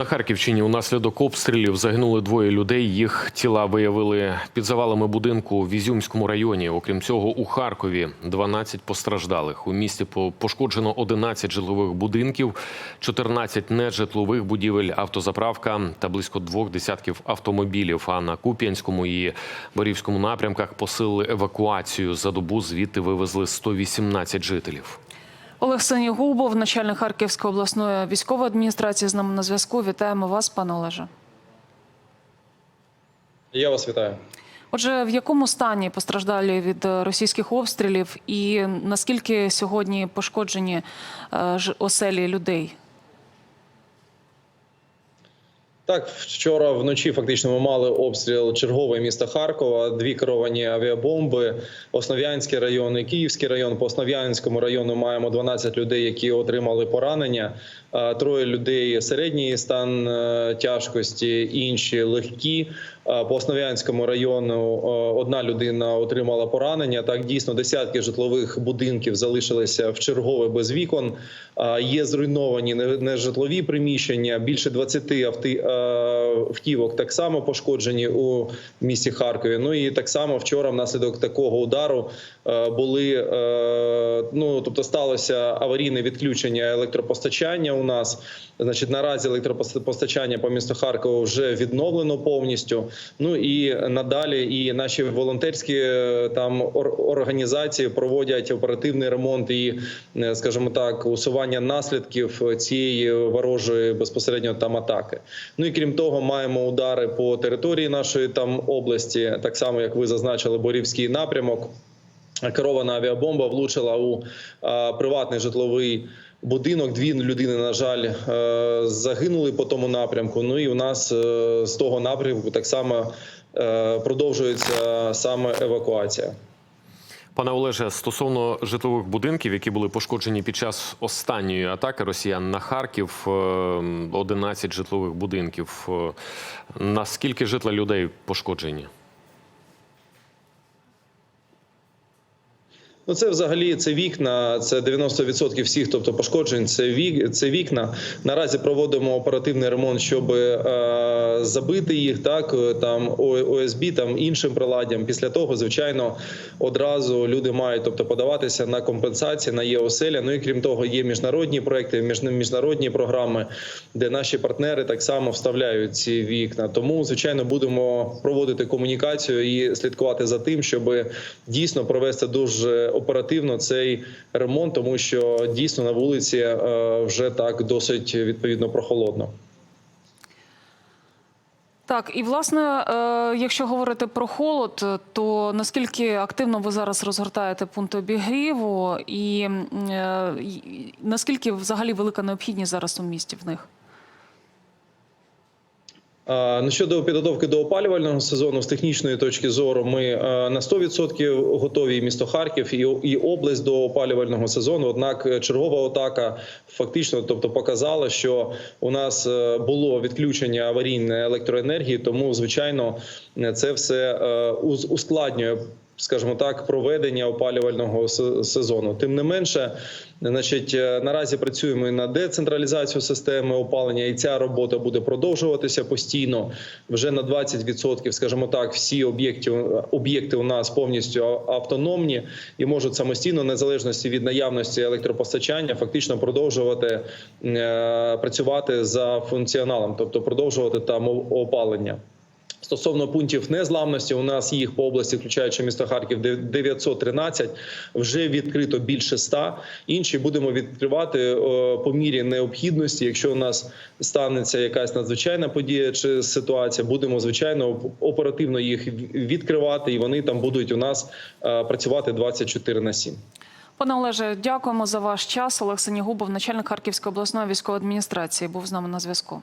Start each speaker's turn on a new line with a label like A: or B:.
A: На Харківщині унаслідок обстрілів загинули двоє людей. Їх тіла виявили під завалами будинку в Ізюмському районі. Окрім цього, у Харкові 12 постраждалих. У місті по- пошкоджено 11 житлових будинків, 14 нежитлових будівель, автозаправка та близько двох десятків автомобілів. А на Куп'янському і Борівському напрямках посилили евакуацію. За добу звідти вивезли 118 жителів.
B: Олег Синігубов, начальник Харківської обласної військової адміністрації, з нами на зв'язку. Вітаємо вас, пане Олеже.
C: Я вас вітаю.
B: Отже, в якому стані постраждалі від російських обстрілів, і наскільки сьогодні пошкоджені е, ж- оселі людей?
C: Так, вчора вночі фактично ми мали обстріл чергове міста Харкова, дві керовані авіабомби, Основ'янський район і Київський район. По Основ'янському району маємо 12 людей, які отримали поранення. Троє людей середній стан е, тяжкості, інші легкі. По Основ'янському району е, одна людина отримала поранення. Так дійсно десятки житлових будинків залишилися в чергове без вікон. Є зруйновані не- нежитлові приміщення. Більше 20 авти, е, автівок так само пошкоджені у місті Харкові. Ну і так само вчора, внаслідок такого удару, були ну тобто сталося аварійне відключення електропостачання. У нас значить наразі електропостачання по місту Харкову вже відновлено повністю. Ну і надалі, і наші волонтерські е, там організації проводять оперативний ремонт і, е, скажімо так, усування наслідків цієї ворожої безпосередньо там атаки. Ну і крім того, маємо удари по території нашої там області, так само як ви зазначили, Борівський напрямок. Керована авіабомба влучила у приватний житловий будинок. Дві людини, на жаль, е, загинули по тому напрямку. Ну і у нас е, з того напрямку так само е, продовжується саме евакуація.
A: Пане Олеже, стосовно житлових будинків, які були пошкоджені під час останньої атаки росіян на Харків, е, 11 житлових будинків. Наскільки житла людей пошкоджені?
C: Ну, це взагалі це вікна, це 90% всіх, тобто пошкоджень. Це вік, це вікна. Наразі проводимо оперативний ремонт, щоб е, забити їх. Так е, там ОСБ, там іншим приладдям. Після того, звичайно, одразу люди мають тобто подаватися на компенсації на ЄОСЕЛЯ. Ну і крім того, є міжнародні проекти, міжна- міжнародні програми, де наші партнери так само вставляють ці вікна. Тому, звичайно, будемо проводити комунікацію і слідкувати за тим, щоб дійсно провести дуже оперативно цей ремонт, тому що дійсно на вулиці е, вже так досить відповідно прохолодно.
B: Так, і власне, е, якщо говорити про холод, то наскільки активно ви зараз розгортаєте пункти обігріву, і е, і наскільки взагалі велика необхідність зараз у місті в них?
C: Ну, щодо підготовки до опалювального сезону, з технічної точки зору, ми на 100% готові і місто Харків і, область до опалювального сезону. Однак е, чергова атака фактично, тобто, показала, що у нас е, було відключення аварійної електроенергії, тому звичайно це все е, ускладнює. Скажімо так, проведення опалювального се- сезону. Тим не менше, значить, е, наразі працюємо і на децентралізацію системи опалення, і ця робота буде продовжуватися постійно. Вже на 20%, скажімо так, всі об'єкти об'єкти у нас повністю автономні і можуть самостійно, незалежності від наявності електропостачання, фактично продовжувати е, працювати за функціоналом, тобто продовжувати там опалення. Стосовно пунктів незламності, у нас їх по області, включаючи місто Харків, дев- 913, вже відкрито більше 100. Інші будемо відкривати е, по мірі необхідності. Якщо у нас станеться якась надзвичайна подія чи ситуація, будемо звичайно оперативно їх відкривати, і вони там будуть у нас е, працювати 24 на 7.
B: Пане Олеже, дякуємо за ваш час. Олег Сенігубов, начальник Харківської обласної військової адміністрації, був з нами на зв'язку.